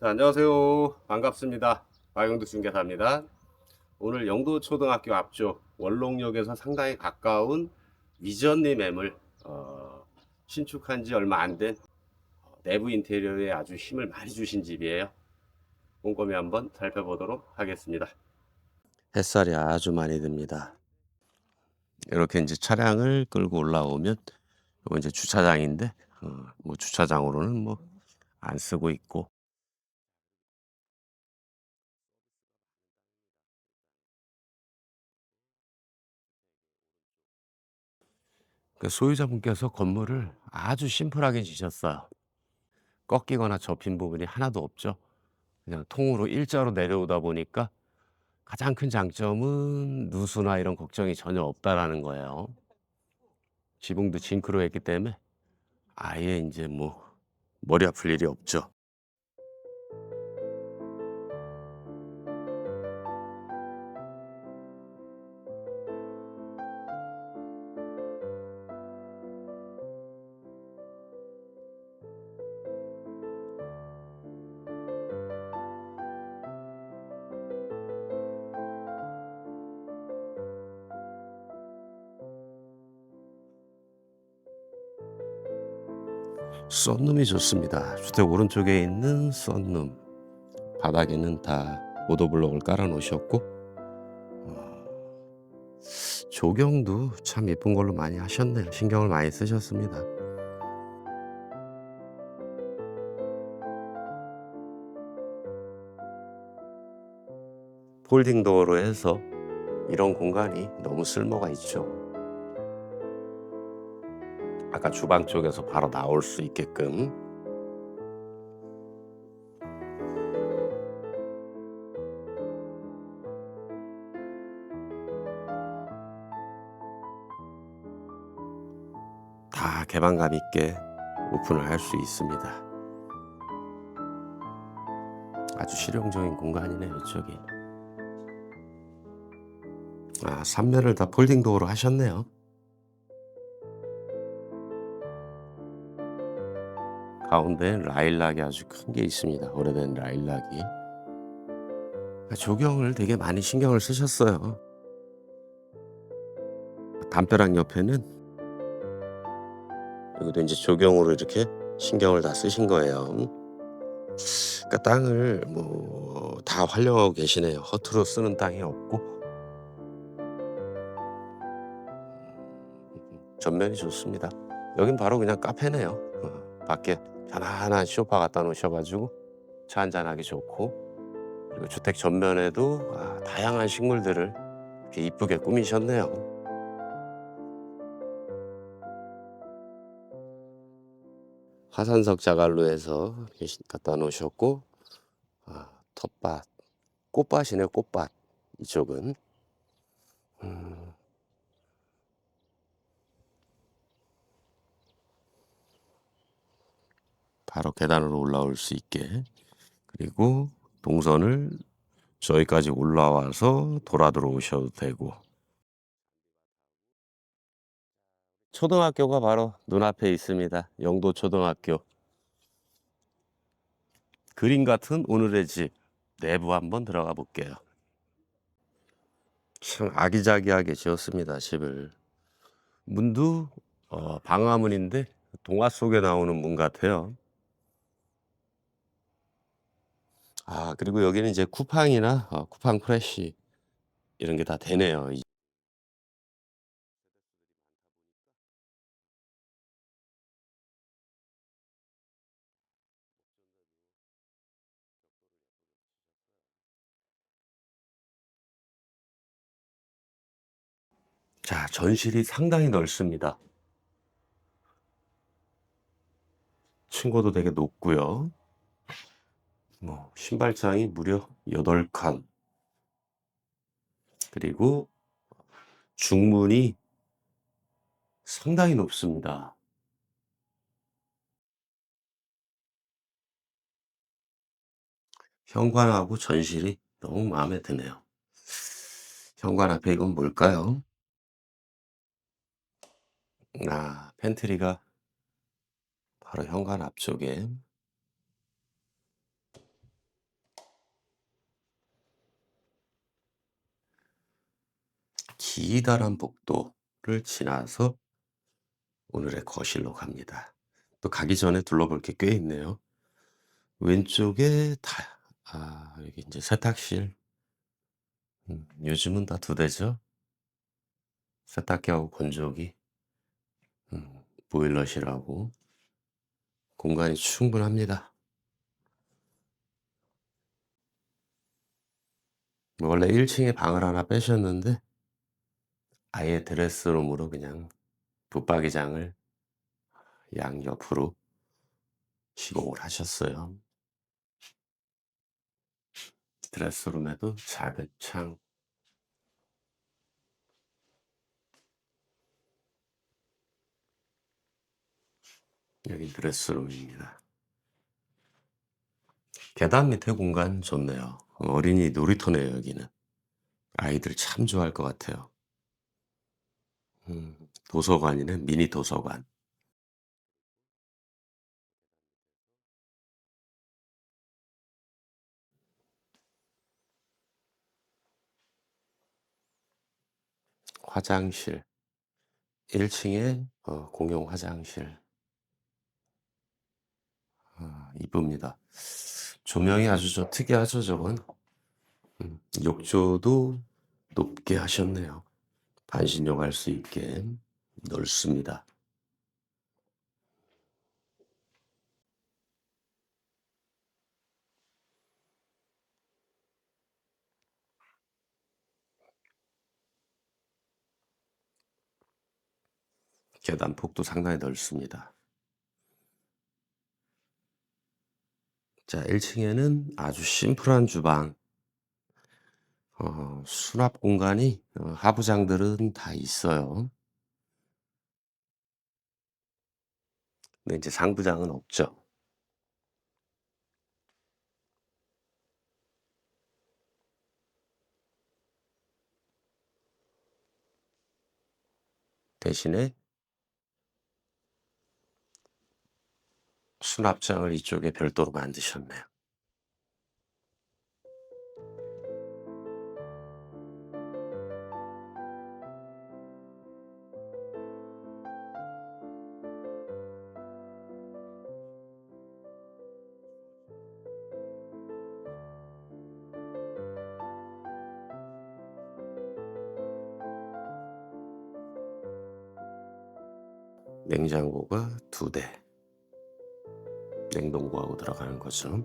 자, 안녕하세요. 반갑습니다. 마영도 중개사입니다. 오늘 영도 초등학교 앞쪽 원롱역에서 상당히 가까운 위전리 매물 어, 신축한 지 얼마 안 된 내부 인테리어에 아주 힘을 많이 주신 집이에요. 꼼꼼히 한번 살펴보도록 하겠습니다. 햇살이 아주 많이 듭니다. 이렇게 이제 차량을 끌고 올라오면 이거 이제 주차장인데 어, 뭐 주차장으로는 뭐 안 쓰고 있고 그 소유자분께서 건물을 아주 심플하게 지셨어요. 꺾이거나 접힌 부분이 하나도 없죠. 그냥 통으로 일자로 내려오다 보니까 가장 큰 장점은 누수나 이런 걱정이 전혀 없다라는 거예요. 지붕도 징크로 했기 때문에 아예 이제 뭐 머리 아플 일이 없죠. 썬룸이 좋습니다. 주택 오른쪽에 있는 썬룸. 바닥에는 다 오더블록을 깔아 놓으셨고 어, 조경도 참 예쁜 걸로 많이 하셨네요. 신경을 많이 쓰셨습니다. 폴딩 도어로 해서 이런 공간이 너무 쓸모가 있죠. 아까 주방 쪽에서 바로 나올 수 있게끔 다 개방감 있게 오픈을 할 수 있습니다. 아주 실용적인 공간이네요, 이쪽이. 아, 3면을 다 폴딩 도어로 하셨네요. 가운데 라일락이 아주 큰 게 있습니다. 오래된 라일락이. 아, 조경을 되게 많이 신경을 쓰셨어요. 담벼락 옆에는 여기도 이제 조경으로 이렇게 신경을 다 쓰신 거예요. 그러니까 땅을 뭐 다 활용하고 계시네요. 허투루 쓰는 땅이 없고 전면이 좋습니다. 여긴 바로 그냥 카페네요. 어, 밖에 편안한 소파 갖다 놓으셔가지고 차 한잔하기 좋고 그리고 주택 전면에도 아, 다양한 식물들을 이렇게 이쁘게 꾸미셨네요. 화산석 자갈로 해서 이렇게 갖다 놓으셨고 아, 텃밭 꽃밭이네요 꽃밭. 이쪽은. 음, 바로 계단으로 올라올 수 있게 그리고 동선을 저기까지 올라와서 돌아 들어오셔도 되고 초등학교가 바로 눈앞에 있습니다. 영도 초등학교 그림 같은 오늘의 집 내부 한번 들어가 볼게요. 참 아기자기하게 지었습니다. 집을 문도 어, 방화문인데 동화 속에 나오는 문 같아요. 아 그리고 여기는 이제 쿠팡이나 어, 쿠팡 프레쉬 이런 게 다 되네요. 이- 자 전실이 상당히 넓습니다. 층고도 되게 높고요. 뭐 신발장이 무려 8칸 그리고 중문이 상당히 높습니다. 현관하고 전실이 너무 마음에 드네요. 현관 앞에 이건 뭘까요? 아, 팬트리가 바로 현관 앞쪽에 기다란 복도를 지나서 오늘의 거실로 갑니다. 또 가기 전에 둘러볼 게 꽤 있네요. 왼쪽에 다, 아, 여기 이제 세탁실. 음, 요즘은 다 두 대죠. 세탁기하고 건조기, 음, 보일러실하고 공간이 충분합니다. 원래 1층에 방을 하나 빼셨는데 아예 드레스룸으로 그냥 붙박이장을 양옆으로 시공을 하셨어요. 드레스룸에도 작은 창. 여기 드레스룸입니다. 계단 밑에 공간 좋네요. 어린이 놀이터네요, 여기는. 아이들 참 좋아할 것 같아요. 음, 도서관이네, 미니 도서관. 화장실. 1층에 어, 공용 화장실. 아, 이쁩니다. 조명이 아주 좀 특이하죠, 저건. 음, 욕조도 높게 하셨네요. 반신욕 할수 있게 넓습니다. 계단 폭도 상당히 넓습니다. 자, 1층에는 아주 심플한 주방. 어, 수납 공간이 어, 하부장들은 다 있어요. 근데 이제 상부장은 없죠. 대신에 수납장을 이쪽에 별도로 만드셨네요. 냉장고가 두 대. 냉동고하고 들어가는 거죠.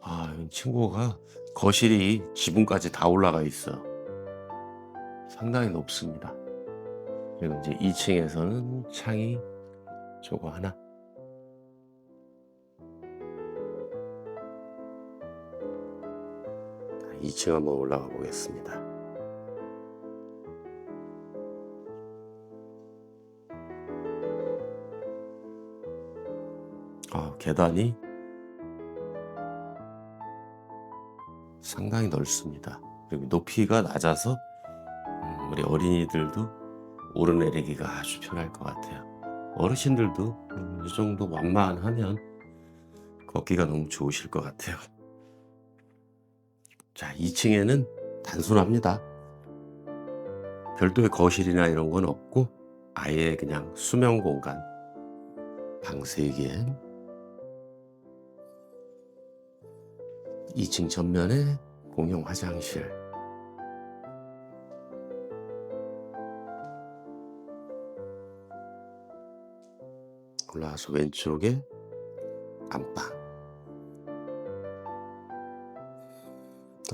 아, 이 친구가 거실이 지붕까지 다 올라가 있어. 상당히 높습니다. 그리고 이제 2층에서는 창이 저거 하나. 2층 한번 올라가 보겠습니다. 아, 계단이 상당히 넓습니다. 그리고 높이가 낮아서 음, 우리 어린이들도 오르내리기가 아주 편할 것 같아요. 어르신들도 음, 이 정도 완만하면 걷기가 너무 좋으실 것 같아요. 자, 2층에는 단순합니다. 별도의 거실이나 이런 건 없고 아예 그냥 수면 공간. 방 3개. 2층 전면에 공용 화장실. 올라와서 왼쪽에 안방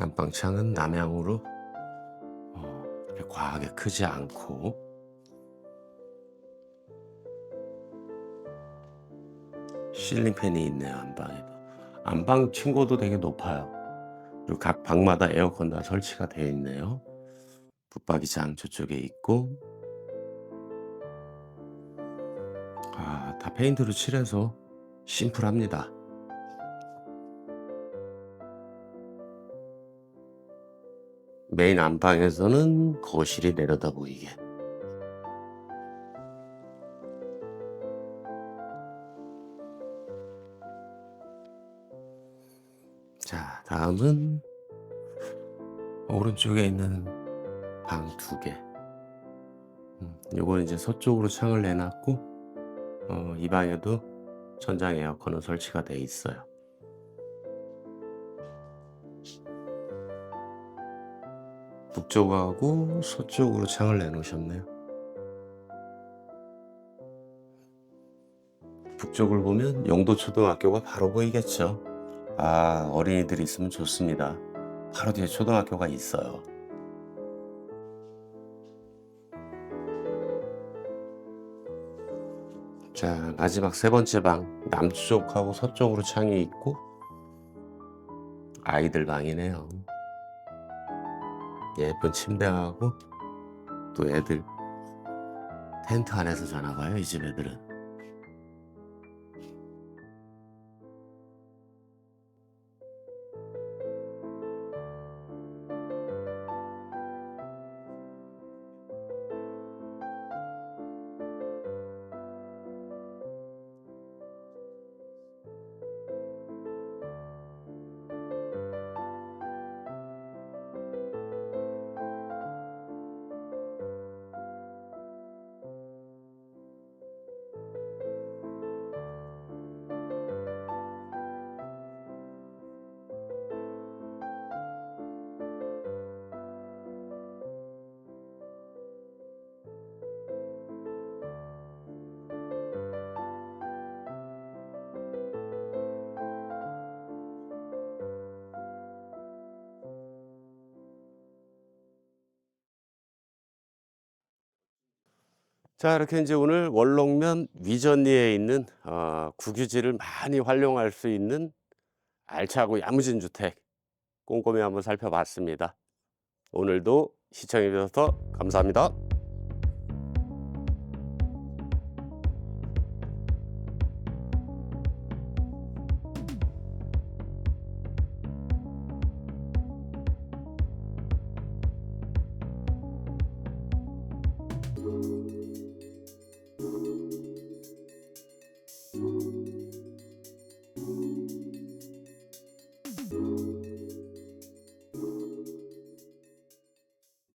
안방 창은 남향으로? 어, 과하게 크지 않고. 실링 팬이 있네요 안방에도 안방 층고도 되게 높아요. 그리고 각 방마다 에어컨 다 설치가 되어 있네요. 붙박이장 저쪽에 있고. 아, 다 페인트로 칠해서 심플합니다 메인 안방에서는 거실이 내려다 보이게 자, 다음은 오른쪽에 있는 방 두 개. 음, 요건 이제 서쪽으로 창을 내놨고, 어, 이 방에도 천장 에어컨은 설치가 돼 있어요. 북쪽하고 서쪽으로 창을 내놓으셨네요. 북쪽을 보면 영도초등학교가 바로 보이겠죠. 아, 어린이들이 있으면 좋습니다. 바로 뒤에 초등학교가 있어요. 자, 마지막 세 번째 방. 남쪽하고 서쪽으로 창이 있고, 아이들 방이네요. 예쁜 침대하고, 또 애들 텐트 안에서 자나 봐요, 이 집 애들은. 자, 이렇게 이제 오늘 월롱면 위전리에 있는 어, 국유지를 많이 활용할 수 있는 알차고 야무진 주택 꼼꼼히 한번 살펴봤습니다. 오늘도 시청해 주셔서 감사합니다.